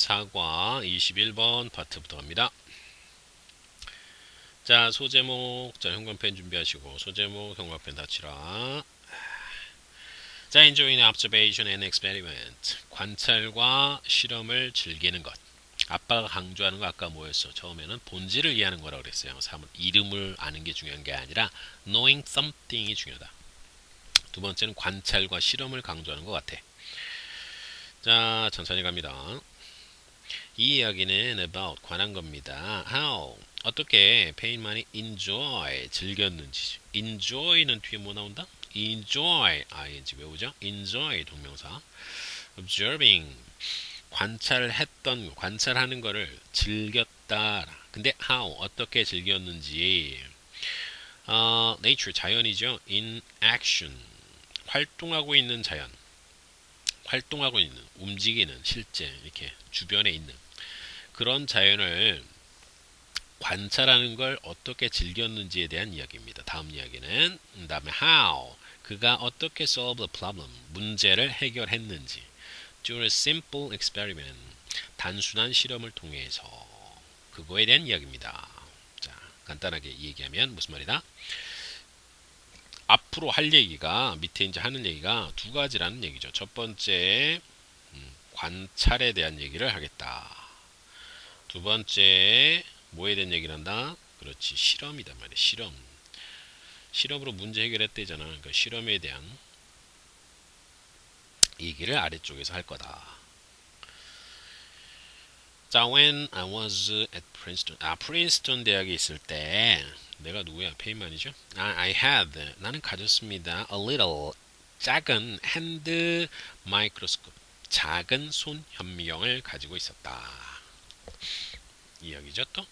사과 21번 파트부터 갑니다. 자 소제목. 자 형광펜 준비하시고 소제목 형광펜 닫히라. 자 enjoying observation and experiment. 관찰과 실험을 즐기는 것. 아빠가 강조하는 거 아까 뭐였어? 처음에는 본질을 이해하는 거라고 그랬어요. 사물 이름을 아는 게 중요한 게 아니라 knowing something이 중요하다. 두 번째는 관찰과 실험을 강조하는 것 같아. 자 천천히 갑니다 이 이야기는 about 관한 겁니다. How? 어떻게? 페인 많이 enjoy 즐겼는지. enjoy는 뒤에 뭐 나온다? enjoy ing 외우죠? enjoy 동명사. observing 관찰했던 관찰하는 거를 즐겼다. 근데 how? 어떻게 즐겼는지. 어, nature 자연이죠. in action. 활동하고 있는 자연. 활동하고 있는 움직이는 실제 이렇게 주변에 있는 그런 자연을 관찰하는 걸 어떻게 즐겼는지에 대한 이야기입니다. 다음 이야기는 그 다음에 how 그가 어떻게 solve the problem 문제를 해결했는지 during a simple experiment 단순한 실험을 통해서 그거에 대한 이야기입니다. 자 간단하게 얘기하면 무슨 말이다? 앞으로 할 얘기가 밑에 이제 하는 얘기가 두 가지라는 얘기죠. 첫 번째 음, 관찰에 대한 얘기를 하겠다. 두 번째 뭐에 대한 얘기를 한다? 그렇지 실험이다 말이야 실험. 실험으로 문제 해결했대잖아. 그러니까 실험에 대한 얘기를 아래쪽에서 할 거다. 자 when I was at Princeton 아 프린스턴 대학에 있을 때 내가 누구야? 페이만이죠? 아, I had 나는 가졌습니다. A little 작은 핸드 마이크로스코프 작은 손 현미경을 가지고 있었다 이야기죠 또?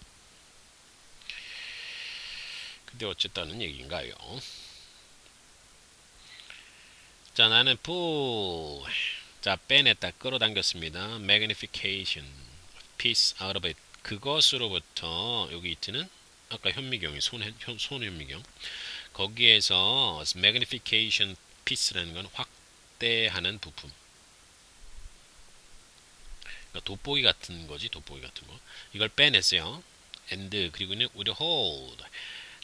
근데 어쨌다는 얘기인가요? 자 나는 pull 자 빼냈다 끌어당겼습니다. Magnification piece out of it. 그것으로부터 여기 이트는 아까 현미경이 손, 손 현미경. 거기에서 magnification piece라는 건 확대하는 부품 그러니까 돋보기 같은 거지 돋보기 같은 거 이걸 빼냈어요 and 그리고는 with hold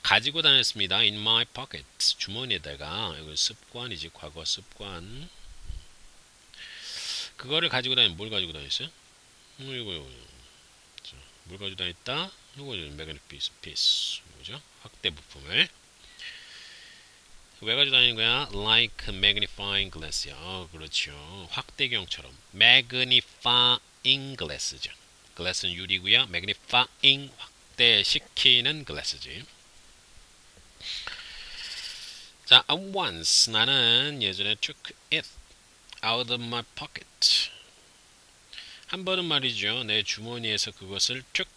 가지고 다녔습니다. In my pocket 주머니에다가 이거 습관이지 과거 습관 그거를 가지고 다니 뭘 가지고 다녔어요? 음, 이거 이거 자, 뭘 가지고 다녔다? 이거 매그넷 피스 피스 뭐죠? 확대 부품을 왜 가지고 다니는 거야? Like magnifying glass요. 어, 그렇죠. 확대경처럼 magnifying glass죠. glass는 유리고요. magnifying 확대시키는 glass지. 자, at once 나는 예전에 took it out of my pocket. 한 번은 말이죠. 내 주머니에서 그것을 쭉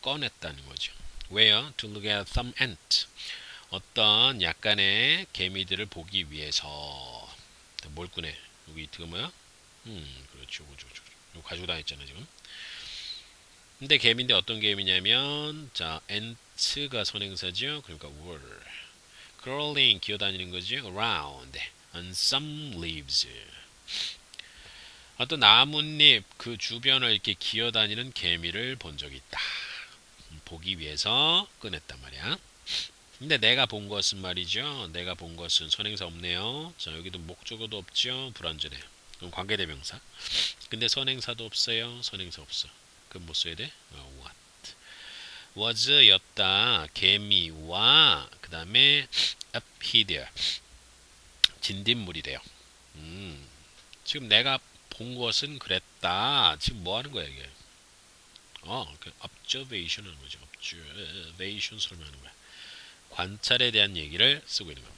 꺼냈다는 거죠. 왜요? To look at some ant. 어떤 약간의 개미들을 보기 위해서 뭘 꺼내? 여기 이트가 뭐야? 음, 그렇죠. 그렇죠. 그렇죠. 이거 가지고 다녔잖아 지금. 근데 개미인데 어떤 개미냐면 자, ant가 선행사죠. 그러니까 were. crawling 기어다니는 거죠. around on some leaves. 어떤 나뭇잎 그 주변을 이렇게 기어다니는 개미를 본 적이 있다. 보기 위해서 꺼냈단 말이야. 근데 내가 본 것은 말이죠. 내가 본 것은 선행사 없네요. 자 여기도 목적어도 없죠. 불완전해. 그럼 관계대명사. 근데 선행사도 없어요. 선행사 없어. 그럼 뭐 써야 돼? 어, what. was였다. 개미와 그 다음에 up here 진딧물이래요. 음, 지금 내가 본 것은 그랬다. 지금 뭐 하는 거야 이게? 어, 그 observation 하는 거죠. observation 설명하는 거야. 관찰에 대한 얘기를 쓰고 있는 겁니다.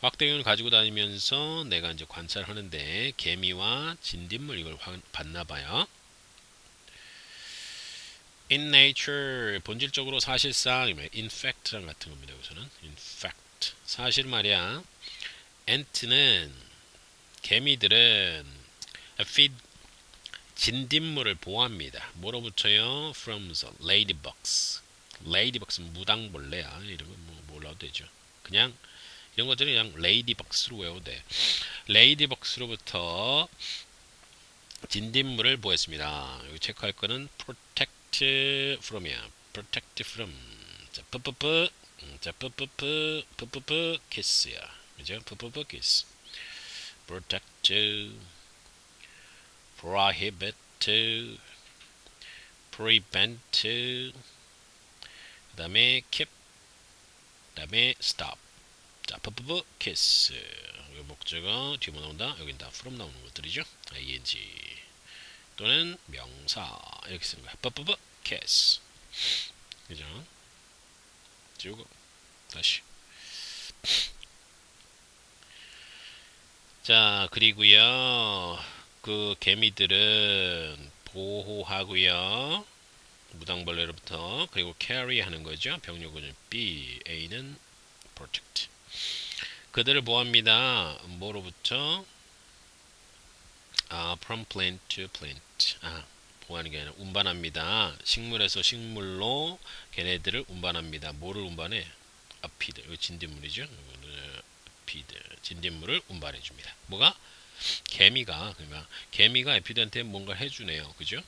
확대경을 가지고 다니면서 내가 이제 관찰하는데 개미와 진딧물 이걸 봤나 봐요. in nature 본질적으로 사실상 in fact랑 같은 겁니다. 여기서는 in fact 사실 말이야. ant는 개미들은 feed 진딧물을 보호합니다. 뭐로부터요? from the ladybugs. ladybugs는 무당벌레야. 이런 건뭐 몰라도 되죠. 그냥 이런 것들은 그냥 ladybugs로 외워도 돼. ladybugs로부터 진딧물을 보였습니다. 여기 체크할 거는 protect from이야. protect from. 자, 뿌뿌뿌. 음, 자, 뿌뿌뿌. 뿌뿌뿌. kiss야. 그죠? 뿌뿌뿌 kiss. protect. prohibit. prevent. 그 다음에 keep. 그 다음에 stop. 자, 뿌뿌뿌 kiss. 여기 목적어 뒤에 나온다. 여긴 다 from 나오는 것들이죠. ing 또는 명사 이렇게 쓰는 거야. 뿌뿌뿌 kiss. 그죠? 지우고 다시. 자, 그리고요. 그 개미들은 보호하고요. 무당벌레로부터 그리고 carry 하는 거죠. 병력은 B, A는 protect. 그들을 보합니다. 뭐로부터? 아, from plant to plant. 아, 보하는 게 아니라 운반합니다. 식물에서 식물로 걔네들을 운반합니다. 뭐를 운반해? 아피드. 이거 진딧물이죠. 아피드. 진딧물을 운반해 줍니다. 뭐가? 개미가 그러니까 개미가 에피드한테 뭔가 해주네요. 그죠?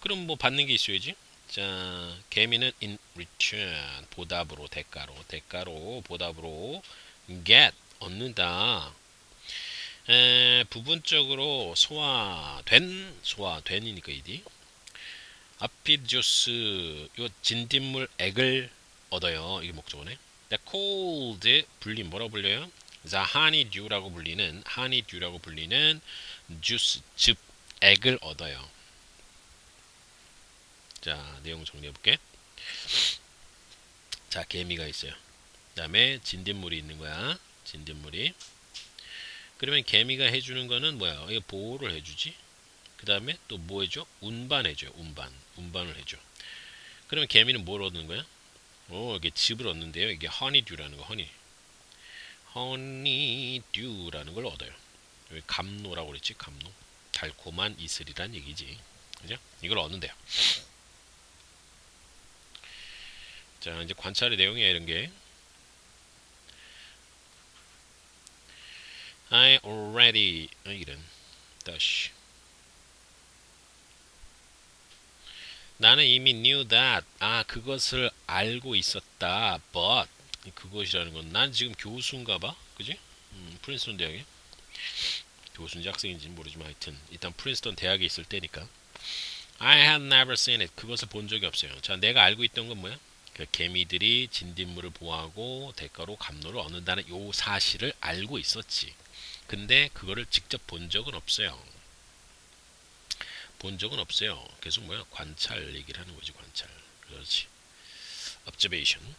그럼 뭐 받는 게 있어야지. 자, 개미는 in return 보답으로 대가로 대가로 보답으로 get 얻는다. 에, 부분적으로 소화된 소화된이니까 이디 아피드 주스 요 진딧물 액을 얻어요. 이게 목적어네. The cold 불림 뭐라고 불려요? The honeydew라고 불리는 honeydew라고 불리는 주스 즙 액을 얻어요. 자, 내용 정리해 볼게. 자, 개미가 있어요. 그 다음에 진딧물이 있는 거야. 진딧물이. 그러면 개미가 해주는 거는 뭐야? 이거 보호를 해주지. 그 다음에 또 뭐 해줘? 운반해줘. 운반. 운반을 해줘. 그러면 개미는 뭘 얻는 거야? 오, 이게 즙을 얻는데요. 이게 허니듀라는 거, 허니. 허니듀라는 걸 얻어요. 여기 감노라고 그랬지, 감노. 달콤한 이슬이란 얘기지. 그죠? 이걸 얻는데요. 자, 이제 관찰의 내용이야, 이런 게. I already 어, 이런. 다시. 나는 이미 knew that. 아 그것을 알고 있었다. But 그것이라는 건 난 지금 교수인가 봐? 그지? 음, 프린스턴 대학에. 교수인지 학생인지 모르지만 하여튼 일단 프린스턴 대학에 있을 때니까. I had never seen it. 그것을 본 적이 없어요. 자 내가 알고 있던 건 뭐야 그 개미들이 진딧물을 보호하고 대가로 감로를 얻는다는 요 사실을 알고 있었지 근데 그거를 직접 본 적은 없어요. 본 적은 없어요. 계속 뭐야? 관찰 얘기를 하는 거지, 관찰. 그렇지. observation.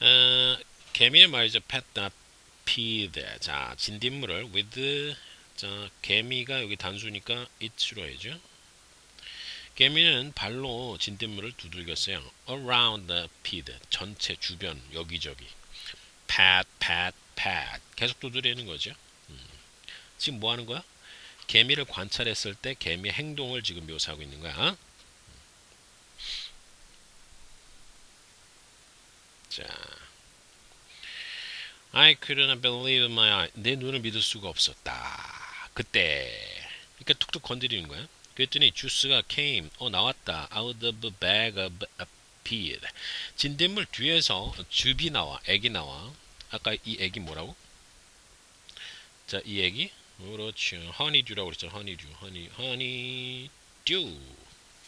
어, 개미는 말이죠. pet the pig. 자, 진딧물을 with 자, 개미가 여기 단수니까 it로 해야죠. 개미는 발로 진딧물을 두들겼어요. around the pig. 전체 주변 여기저기. pat, pat, pat. 계속 두드리는 거죠. 음. 지금 뭐 하는 거야? 개미를 관찰했을 때 개미의 행동을 지금 묘사하고 있는 거야. 자, I couldn't believe my eye. 내 눈을 믿을 수가 없었다. 그때, 그러니까 툭툭 건드리는 거야. 그랬더니 주스가 came, 어 나왔다. Out of a bag of a pea. 진딧물 뒤에서 즙이 나와, 액이 나와. 아까 이 액이 뭐라고? 자, 이 액이 그렇죠. 허니듀라고 그랬죠. 허니듀. 허니 허니듀.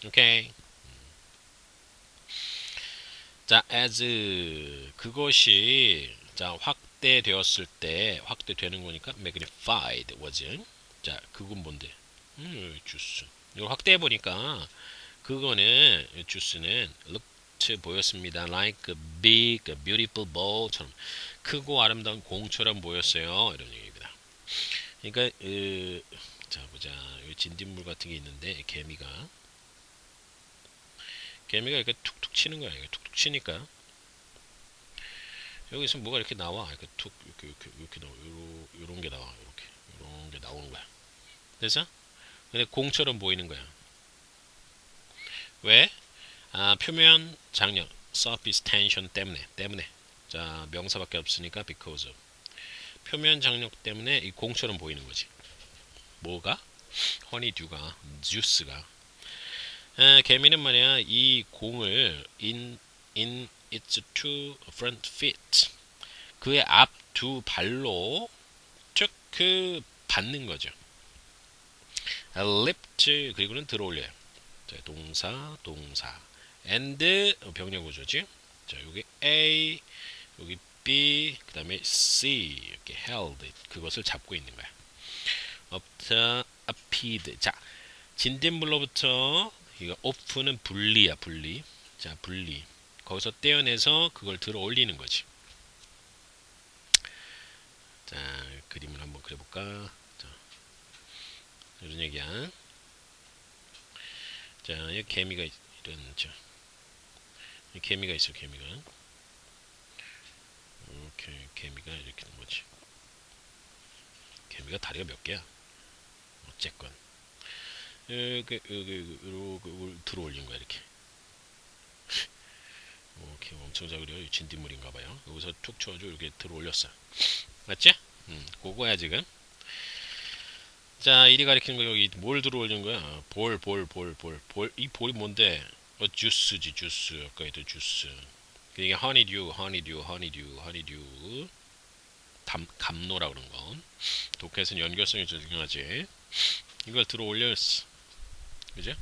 오케이. 자, as 그것이 자, 확대되었을 때 확대되는 거니까 magnified was. 자, 그건 뭔데? 음, 주스. 이걸 확대해 보니까 그거는 주스는 looked 보였습니다. like a big beautiful ball처럼 크고 아름다운 공처럼 보였어요. 이런 얘기입니다. 그러니까 으, 자 보자. 여기 진딧물 같은 게 있는데 개미가 개미가 이렇게 툭툭 치는 거야. 툭툭 치니까 여기서 뭐가 이렇게 나와. 이렇게 툭 이렇게 이렇게 이렇게 나와. 요런 게 나와. 이렇게 요런 게 나오는 거야. 그래서 근데 공처럼 보이는 거야. 왜? 아, 표면 장력, surface tension 때문에 때문에 자 명사밖에 없으니까 because of 표면 장력 때문에 이 공처럼 보이는 거지. 뭐가? 허니듀가 주스가. 아, 개미는 말이야 이 공을 in in its two front feet 그의 앞 두 발로 쭉그 받는 거죠. Lift 그리고는 들어올려요. 자, 동사 동사 and 병렬 구조지. 자, 여기 A 여기 B 그 다음에 C 이렇게 held 그것을 잡고 있는 거야. to appeed 자 진딧물로부터 이거 open은 분리야 분리 자 분리 거기서 떼어내서 그걸 들어 올리는 거지. 자 그림을 한번 그려볼까? 자, 이런 얘기야. 자 여기 개미가 있- 이런 저 여기 개미가 있어 개미가. 이렇게 개미가 이렇게 된 거지. 개미가 다리가 몇 개야? 어쨌건 여기 이렇게 들어 올린 거야 이렇게. 이렇게 엄청 작으려 진딧물인가 봐요. 여기서 툭 쳐가지고 이렇게 들어 올렸어. 맞지? 음, 그거야 지금. 자, 이리 가리키는 거 여기 뭘 들어 올린 거야? 볼, 볼, 볼, 볼, 볼. 이 볼이 뭔데? 어, 주스지, 주스. 아까에도 주스. 이게 허니듀, 허니듀, 허니듀, 허니듀. 담, 감노라 그런 거. 독해에서는 연결성이 중요하지. 이걸 들어 올렸어. 그죠?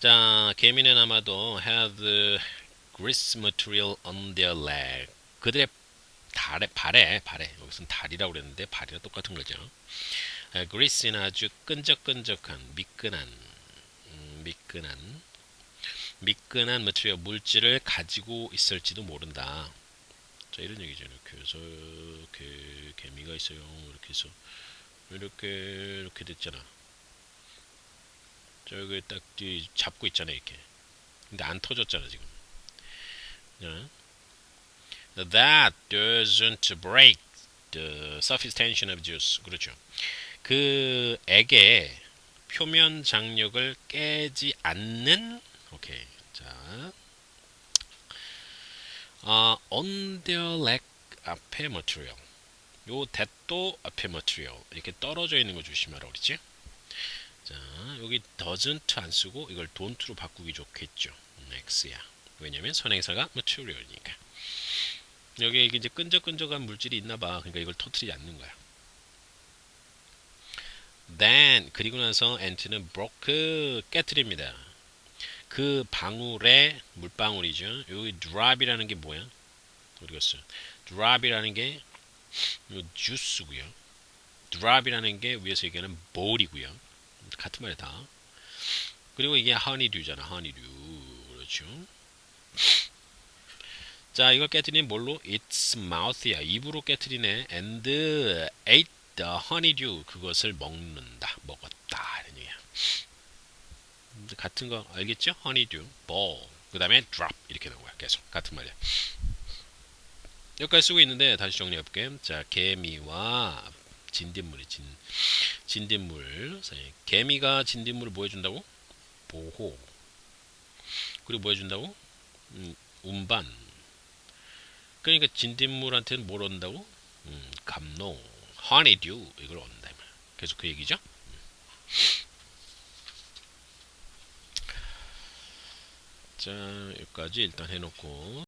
자, 개미는 아마도 had grease material on their leg. 그들의 발에, 발에, 발에, 여기서는 다리라고 그랬는데 발이랑 똑같은 거죠. 아, grease는 아주 끈적끈적한, 미끈한, 음, 미끈한, 미끈한 material, 물질을 가지고 있을지도 모른다. 자, 이런 얘기죠. 이렇게 해서, 이렇게 개미가 있어요. 이렇게 해서, 이렇게, 이렇게 됐잖아. 저기 딱 뒤 잡고 있잖아 이렇게 근데 안 터졌잖아 지금 어? That doesn't break the surface tension of juice 그렇죠 그 액의 표면 장력을 깨지 않는 오케이 자 어, on their leg 앞에 material 요 that도 앞에 material 이렇게 떨어져 있는 거 조심하라고 그랬지 자, 여기 doesn't 안 쓰고 이걸 don't로 바꾸기 좋겠죠. 음, X야. 왜냐면 선행사가 material이니까. 여기 이제 끈적끈적한 물질이 있나 봐. 그러니까 이걸 터트리지 않는 거야. then 그리고 나서 ant는 broke 깨뜨립니다. 그 방울의 물방울이죠. 여기 drop이라는 게 뭐야? 갔어? drop이라는 게요 주스고요. drop이라는 게 위에서 얘기하는 볼이고요. 같은 말이야 다. 그리고 이게 honeyDew잖아. honeydew. 그렇죠. 자, 이걸 깨뜨리는 뭘로? Its mouth야. 입으로 깨뜨리네. And ate the honeydew. 그것을 먹는다. 먹었다. 이런 얘기야. 같은 거 알겠죠? honeydew, ball. 그 다음에 drop. 이렇게 나온 거야. 계속. 같은 말이야. 여기까지 쓰고 있는데 다시 정리해볼게. 자, 개미와 진딧물이 진 진딧물. 개미가 진딧물을 뭐 해준다고? 보호. 그리고 뭐 해준다고? 음, 운반. 그러니까 진딧물한테는 뭘 얻는다고? 음, 감노. honeydew 이걸 얻는다. 계속 그 얘기죠. 자, 여기까지 일단 해놓고